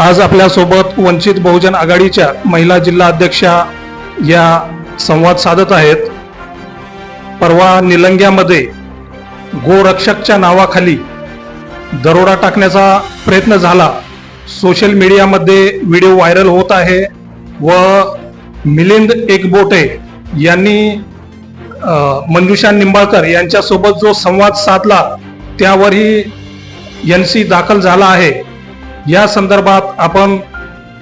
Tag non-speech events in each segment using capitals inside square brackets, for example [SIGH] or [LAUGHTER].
आज आपल्यासोबत वंचित बहुजन आघाडीच्या महिला जिल्हा अध्यक्षा या संवाद साधत आहेत. परवा निलंग्यामध्ये गोरक्षकच्या नावाखाली दरोडा टाकण्याचा प्रयत्न झाला. सोशल मीडियामध्ये व्हिडिओ व्हायरल होत आहे व मिलिंद एकबोटे यांनी मंजुषा निंबाळकर यांच्यासोबत जो संवाद साधला त्यावरही एन सी दाखल झाला आहे. या संदर्भात आपण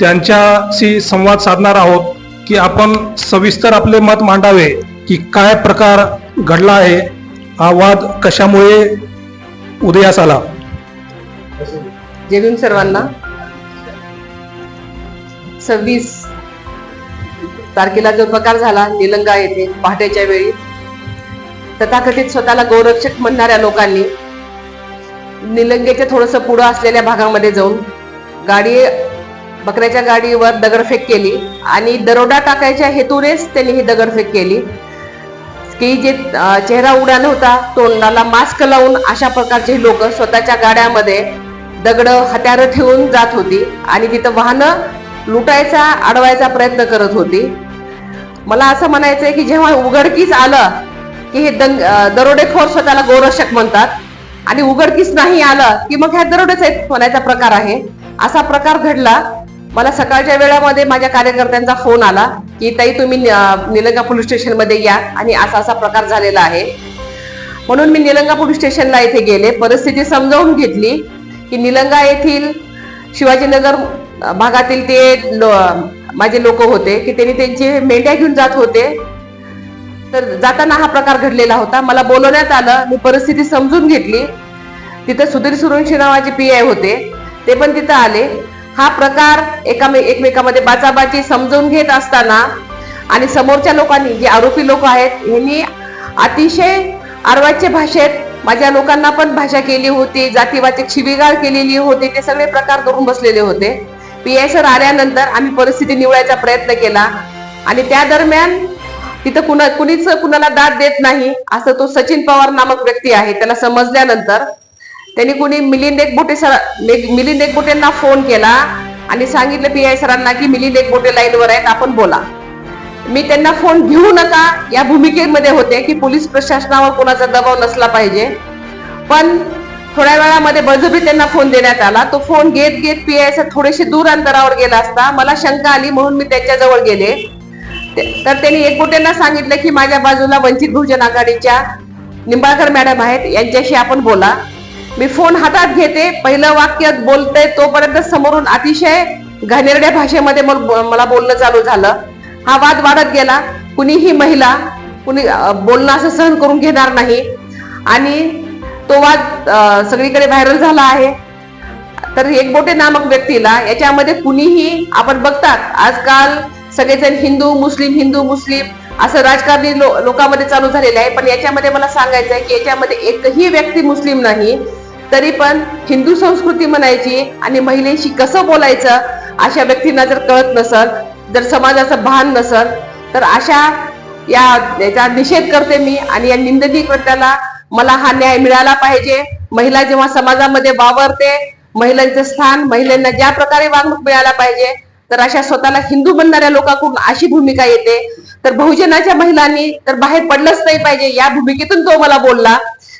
त्यांच्याशी संवाद साधणार आहोत की आपण सविस्तर आपले मत मांडावे की काय प्रकार घडला आहे हा वाद कशामुळे उदयास आला? जेवीन सर्वांना. सव्वीस तारखेला जो प्रकार झाला निलंगा येथे पहाटेच्या वेळी तथाकथित स्वतःला गौरक्षक म्हणणाऱ्या लोकांनी निलंगेच्या थोडस पुढं असलेल्या भागामध्ये जाऊन गाडी बकऱ्याच्या गाडीवर दगडफेक केली आणि दरोडा टाकायच्या हेतूनेच त्यांनी ही दगडफेक केली. की जे चेहरा उडाला होता तोंडाला मास्क लावून अशा प्रकारचे लोक स्वतःच्या गाड्यामध्ये दगड हत्यारं ठेवून जात होती आणि तिथं वाहनं लुटायचा अडवायचा प्रयत्न करत होती. मला असं म्हणायचं आहे की जेव्हा उघडकीच आलं की हे दंग दरोडेखोर स्वतःला गोरक्षक म्हणतात आणि उघडकीस नाही आलं की मग ह्या दरोडेच आहेत म्हणायचा प्रकार आहे. असा प्रकार घडला मला सकाळच्या वेळामध्ये माझ्या कार्यकर्त्यांचा फोन आला की ताई तुम्ही निलंगा पोलीस स्टेशनमध्ये या आणि असा असा प्रकार झालेला आहे. म्हणून मी निलंगा पोलीस स्टेशनला येथे गेले परिस्थिती समजावून घेतली की निलंगा येथील शिवाजीनगर भागातील ते लो- माझे लोक होते की त्यांनी त्यांचे मेंढ्या घेऊन जात होते. तर जाताना हा प्रकार घडलेला होता. मला बोलवण्यात आलं. मी परिस्थिती समजून घेतली. तिथं सुधीर सुरवंशी नावाचे पी आय होते. ते पण तिथं आले. हा प्रकार एका एकमेकामध्ये बाचाबाची समजून घेत असताना आणि समोरच्या लोकांनी जे आरोपी लोक आहेत यांनी अतिशय अर्वाच्य भाषेत माझ्या लोकांना पण भाषा केली होती जातीवाचक शिबिगाळ केलेली होती ते सगळे प्रकार करून बसलेले होते. पी आय सर आल्यानंतर आम्ही परिस्थिती निवडायचा प्रयत्न केला. आणि त्या दरम्यान तिथं कुणा कुणीच कुणाला दाद देत नाही. असं तो सचिन पवार नामक व्यक्ती आहे. त्याला समजल्यानंतर त्यांनी कुणी मिलिंद एकबोटे सर मिलिंद एकबोटेंना फोन केला आणि सांगितलं पी आय सरांना की मिलिंद एकबोटे लाईनवर आहेत आपण बोला. मी त्यांना फोन घेऊ नका. या भूमिकेमध्ये होते की पोलीस प्रशासनावर कोणाचा दबाव नसला पाहिजे. पण थोड्या वेळामध्ये बळजबरी त्यांना फोन देण्यात आला. तो फोन घेत घेत पी आय सर थोडेसे दूर अंतरावर गेला असता. मला शंका आली म्हणून मी त्याच्याजवळ गेले. तर त्यांनी एकबोट्यांना सांगितलं की माझ्या बाजूला वंचित बहुजन आघाडीच्या निंबाळकर मॅडम आहेत यांच्याशी आपण बोला. मी फोन हातात घेते पहिलं वाक्य बोलते तोपर्यंत समोरून अतिशय घाणेरड्या भाषेमध्ये मला बोलणं चालू झालं. हा वाद वाढत गेला. कुणीही महिला कुणी बोलणं असं सहन करून घेणार नाही. आणि तो वाद सगळीकडे व्हायरल झाला आहे. तर एकबोटे नामक व्यक्तीला याच्यामध्ये कुणीही आपण बघतात आजकाल सगळेजण हिंदू मुस्लिम हिंदू मुस्लिम असं राजकारणी लो, लोकांमध्ये चालू झालेलं आहे. पण याच्यामध्ये मला सांगायचं आहे की याच्यामध्ये एकही व्यक्ती मुस्लिम नाही तरी पण हिंदू संस्कृती म्हणायची आणि महिलेशी कसं बोलायचं अशा व्यक्तींना जर कळत नसल जर समाजाचं भान नसल तर अशा या याचा निषेध करते मी आणि या निंदनीय कृत्याला मला हा न्याय मिळाला पाहिजे. महिला जेव्हा समाजामध्ये वावरते महिलांचं स्थान महिलांना ज्या प्रकारे वागणूक मिळायला पाहिजे तर अशा स्वतःला हिंदू बनणाऱ्या लोकांकडून अशी भूमिका येते. तर बहुजनाच्या महिलांनी तर बाहेर पडलंच नाही पाहिजे या भूमिकेतून तो मला बोलला.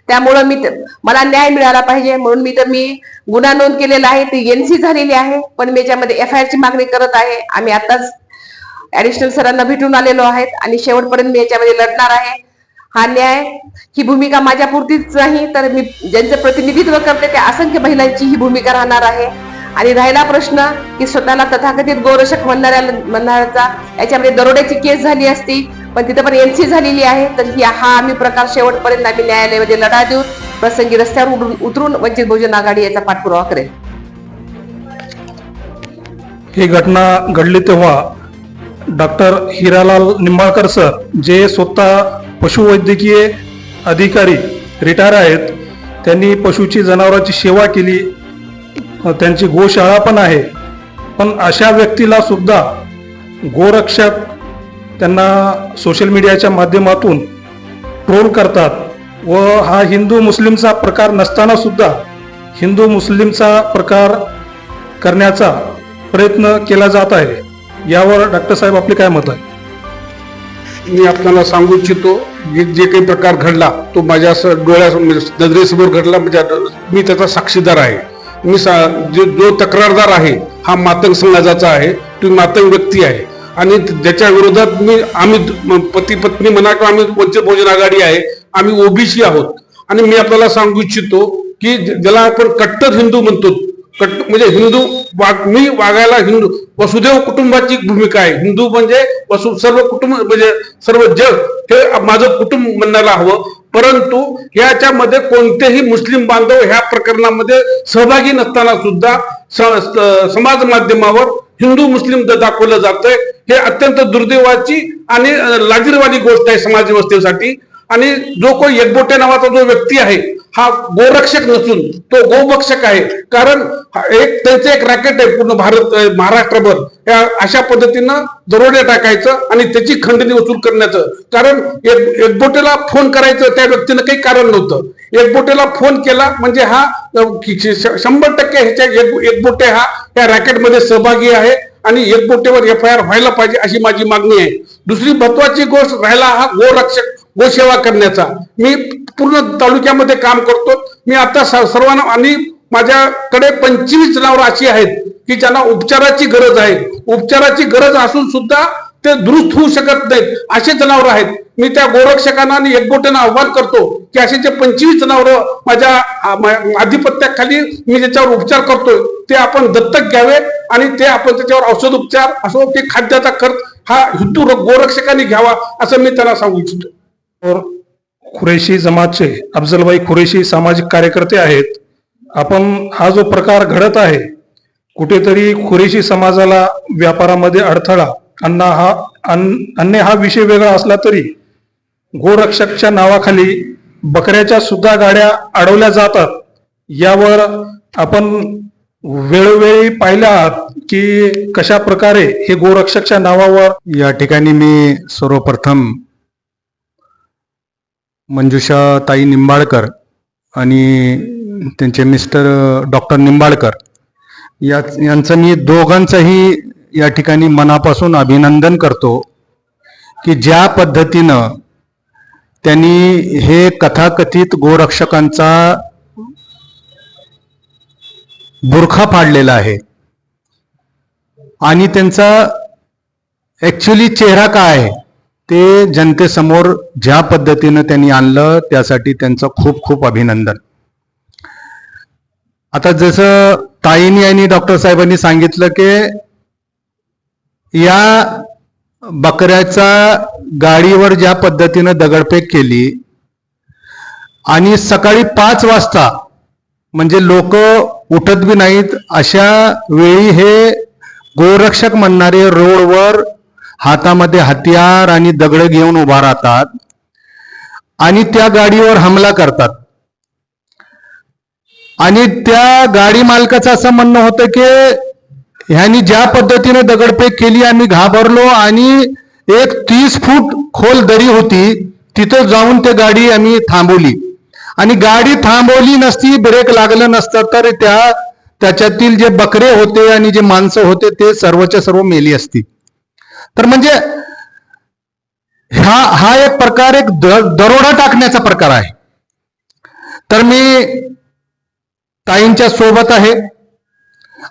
त्यामुळं मी मला न्याय मिळाला पाहिजे. म्हणून मी तर मी गुन्हा नोंद केलेला आहे ती एनसी झालेली आहे. पण मी याच्यामध्ये एफ आय ची मागणी करत आहे. आम्ही आताच ऍडिशनल सरांना भेटून आलेलो आहेत. आणि शेवटपर्यंत मी याच्यामध्ये लढणार आहे. हा न्याय ही भूमिका माझ्या पुरतीच नाही. तर मी ज्यांचं प्रतिनिधित्व करते त्या असंख्य महिलांची ही भूमिका राहणार आहे. आणि राहिला प्रश्न की स्वतःला तथाकथित गोरक्षक म्हणणाऱ्या म्हणणाऱ्याचा याच्यामध्ये दरोड्याची केस झाली असती पण तिथं पण एनसी झालेली आहे. तर ही हा आम्ही प्रकार शेवटपर्यंत आम्ही न्यायालयामध्ये लढा देऊ. प्रसंगी रस्त्यावर उडून उतरून वंचित बहुजन आघाडी याचा पाठपुरावा करेल. ही घटना घडली तेव्हा डॉक्टर हिरालाल निंबाळकर सर जे स्वतः पशुवैद्यकीय अधिकारी रिटायर आहेत त्यांनी पशुची जनावरांची सेवा केली. त्यांची गोशाळा पण आहे. पण अशा व्यक्तीला सुद्धा गोरक्षक त्यांना सोशल मीडियाच्या माध्यमातून ट्रोल करतात व हा हिंदू मुस्लिमचा प्रकार नसताना सुद्धा हिंदू मुस्लिमचा प्रकार करण्याचा प्रयत्न केला जात आहे. यावर डॉक्टर साहेब आपले काय मत आहे? मी आपल्याला सांगू इच्छितो जे जे काही प्रकार घडला तो माझ्या डोळ्या म्हणजे नजरेसमोर घडला म्हणजे मी त्याचा साक्षीदार आहे. मी सा- जो जो तक्रारदार आहे हा मातंग समाजाचा आहे तो मातंग व्यक्ती आहे. आणि ज्याच्या विरोधात मी आम्ही पती पत्नी म्हणा किंवा आम्ही वंचित बहुजन आघाडी आहे आम्ही ओबीसी आहोत. आणि मी आपल्याला सांगू इच्छितो की ज्याला आपण कट्टर हिंदू म्हणतो कट म्हणजे हिंदू वाग मी वागायला हिंदू वसुदेव कुटुंबाची भूमिका आहे. हिंदू म्हणजे वसु सर्व कुटुंब म्हणजे सर्व जग हे माझं कुटुंब म्हणायला हवं. परंतु याच्यामध्ये कोणतेही मुस्लिम बांधव ह्या प्रकरणामध्ये सहभागी नसताना सुद्धा स- समाज माध्यमावर हिंदू मुस्लिम दाखवलं जातंय. हे अत्यंत दुर्दैवाची आणि अं, लाजीरवाणी गोष्ट आहे समाज व्यवस्थेसाठी. आणि जो कोणी एकबोटे नावाचा जो व्यक्ती आहे हा गोरक्षक नसून तो गोभक्षक आहे. कारण एक त्यांचं एक रॅकेट आहे पूर्ण भारत महाराष्ट्रभर. या अशा पद्धतीनं दरोडे टाकायचं आणि त्याची खंडणी वसूल करण्याचं. कारण एक एकबोटेला फोन करायचं त्या व्यक्तीनं काही कारण नव्हतं. एकबोटेला फोन केला म्हणजे हा शंभर टक्के ह्याच्या एक- एकबोटे हा या रॅकेटमध्ये सहभागी आहे आणि एकबोटेवर एफ आय आर व्हायला पाहिजे अशी माझी मागणी आहे. दुसरी महत्वाची गोष्ट राहिला हा गोरक्षक. व सेवा करण्याचा. मी पूर्ण तालुक्यामध्ये काम करतो. मी आता सर्वांना आणि माझ्याकडे पंचवीस जनावरं अशी आहेत की ज्यांना उपचाराची गरज आहे. उपचाराची गरज असून सुद्धा ते दुरुस्त होऊ शकत नाहीत असे जनावर आहेत. मी त्या गोरक्षकांना आणि एकबोट्यांना आव्हान करतो की असे जे पंचवीस जनावरं माझ्या आधिपत्याखाली मी ज्याच्यावर उपचार करतोय ते आपण दत्तक घ्यावे आणि ते आपण त्याच्यावर औषध उपचार असो ते खाद्याचा खर्च हा हिंदू गोरक्षकांनी घ्यावा असं मी त्यांना सांगू इच्छितो. खुरेशी जमातचे अफजलबाई खुरेशी सामाजिक कार्यकर्ते आहेत. आपण हा जो प्रकार घडत आहे कुठेतरी खुरेशी समाजाला व्यापारामध्ये अडथळा अन्ना हा अन्य हा विषय वेगळा असला तरी गोरक्षकच्या नावाखाली बकऱ्याच्या सुद्धा गाड्या अडवल्या जातात. यावर आपण वेळोवेळी पाहिल्या आहात की कशा प्रकारे हे गोरक्षकच्या नावावर या ठिकाणी मी सर्वप्रथम मंजुषा ताई निंबाळकर आणि त्यांचे मिस्टर डॉक्टर निंबाळकर. या यांचं मी दोघांचंही या ठिकाणी मनापासून अभिनंदन करतो की ज्या पद्धतीनं त्यांनी हे कथाकथित गोरक्षकांचा बुरखा फाडलेला आहे. आणि त्यांचा ॲक्च्युली चेहरा काय आहे? ते जनतेसमोर ज्या पद्धतीनं त्यांनी आणलं त्यासाठी त्यांचं खूप खूप अभिनंदन. आता जसं ताईनी आणि डॉक्टर साहेबांनी सांगितलं की या बकऱ्याचा गाडीवर ज्या पद्धतीनं दगडफेक केली आणि सकाळी पाच वाजता म्हणजे लोक उठत बी नाहीत अशा वेळी हे गोरक्षक म्हणणारे रोडवर हातामध्ये हत्यार आणि दगड घेऊन उभा राहतात आणि त्या गाडीवर हमला करतात. आणि त्या गाडी मालकाचं असं म्हणणं होतं की ह्यांनी ज्या पद्धतीने दगडफेक केली आम्ही घाबरलो आणि एक तीस फूट खोल दरी होती तिथं जाऊन ते गाडी आम्ही थांबवली. आणि गाडी थांबवली नसती ब्रेक लागलं नसतं तर त्या त्याच्यातील जे बकरे होते आणि जे माणसं होते ते सर्वच्या सर्व मेली असती. तर म्हणजे हा हा एक प्रकार एक द- दरोडा टाकण्याचा प्रकार आहे. तर मी ताईंच्या सोबत आहे.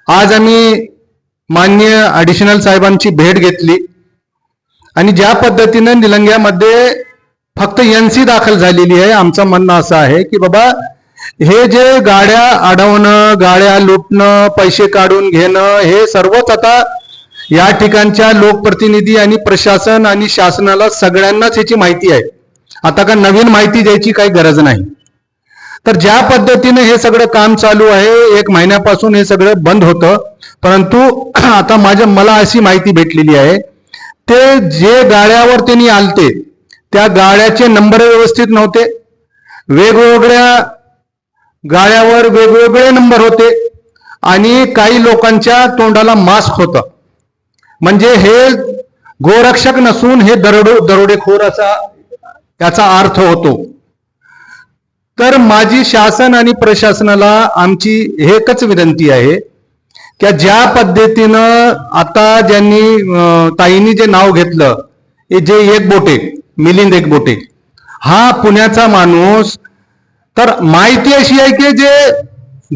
आज आम्ही मान्य ॲडिशनल साहेबांची भेट घेतली. आणि ज्या पद्धतीनं निलंग्यामध्ये फक्त एनसी दाखल झालेली आहे आमचं म्हणणं असं आहे की बाबा हे जे गाड्या अडवणं गाड्या लुटणं पैसे काढून घेणं हे सर्वच आता या ठिकाणच्या लोकप्रतिनिधी आणि प्रशासन आणि शासनाला सगळ्यांनाच याची माहिती आहे. आता का नवीन माहिती द्यायची काही गरज नाही. तर ज्या पद्धतीने हे सगळं काम चालू आहे एक महिन्यापासून हे सगळं बंद होतं. परंतु [CLEARS THROAT] आता माझ्या मला अशी माहिती भेटलेली आहे. ते जे गाड्यावर त्यांनी आलते त्या गाड्याचे नंबर व्यवस्थित नव्हते. वेगवेगळ्या गाड्यावर वेगवेगळे नंबर होते. आणि काही लोकांच्या तोंडाला मास्क होतं. म्हणजे हे गोरक्षक नसून हे दरोडो दरोडेखोर असा याचा अर्थ होतो. तर माझी शासन आणि प्रशासनाला आमची एकच विनंती आहे की ज्या पद्धतीनं आता ज्यांनी ताईंनी जे नाव घेतलं जे एक बोटे मिलिंद एक बोटे हा पुण्याचा माणूस तर माहिती अशी आहे की जे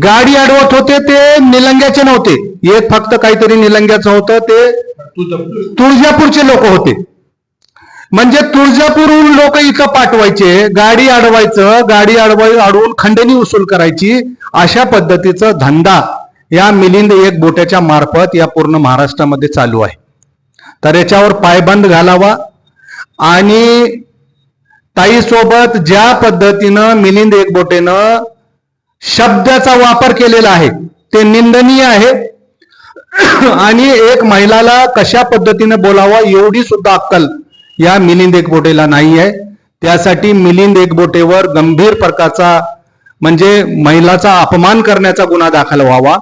गाडी अडवत होते ते निलंग्याचे नव्हते. एक फक्त काहीतरी निलंग्याचं होतं ते तुळजापूरचे लोक होते. म्हणजे तुळजापूरहून लोक इथं पाठवायचे गाडी अडवायचं गाडी अडवाय अडवून खंडणी वसूल करायची अशा पद्धतीचा धंदा या मिलिंद एक बोट्याच्या मार्फत या पूर्ण महाराष्ट्रामध्ये चालू आहे. तर याच्यावर पायबंद घालावा आणि ताईसोबत ज्या पद्धतीनं मिलिंद एकबोटेनं शब्दाचा वापर केलेला आहे ते निंदनीय आहे. [COUGHS] आणि एक महिलाला कशा पद्धतीने बोलावं एवढी सुद्धा अक्कल या मिलिंद एकबोटेला नाही आहे त्यासाठी मिलिंद एकबोटेवर गंभीर प्रकारचा म्हणजे महिलाचा अपमान करण्याचा गुन्हा दाखल व्हावा.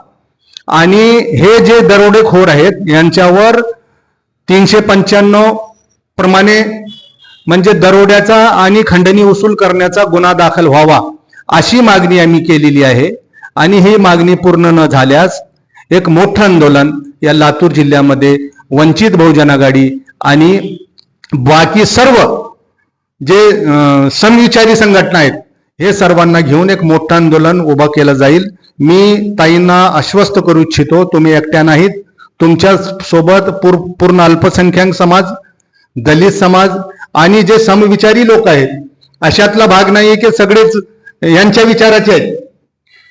आणि हे जे दरोडेखोर आहेत यांच्यावर तीनशे पंच्याण्णव प्रमाणे म्हणजे दरोड्याचा आणि खंडणी वसूल करण्याचा गुन्हा दाखल व्हावा अशी मागणी आम्ही केलेली आहे. आणि ही मागणी पूर्ण न झाल्यास एक मोठं आंदोलन या लातूर जिल्ह्यामध्ये वंचित बहुजन आघाडी आणि बाकी सर्व जे समविचारी संघटना आहेत हे सर्वांना घेऊन एक मोठं आंदोलन उभं केलं जाईल. मी ताईंना आश्वस्त करू इच्छितो तुम्ही एकट्या नाहीत. तुमच्यासोबत पूर पूर्ण अल्पसंख्याक समाज दलित समाज आणि जे समविचारी लोक आहेत अशातला भाग नाही की सगळेच यांच्या विचाराचे आहेत.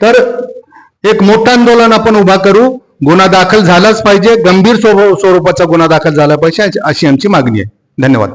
तर एक मोठं आंदोलन आपण उभा करू. गुन्हा दाखल झालाच पाहिजे. गंभीर स्वरूपाचा गुन्हा दाखल झाला पाहिजे. अशी आमची मागणी आहे. धन्यवाद.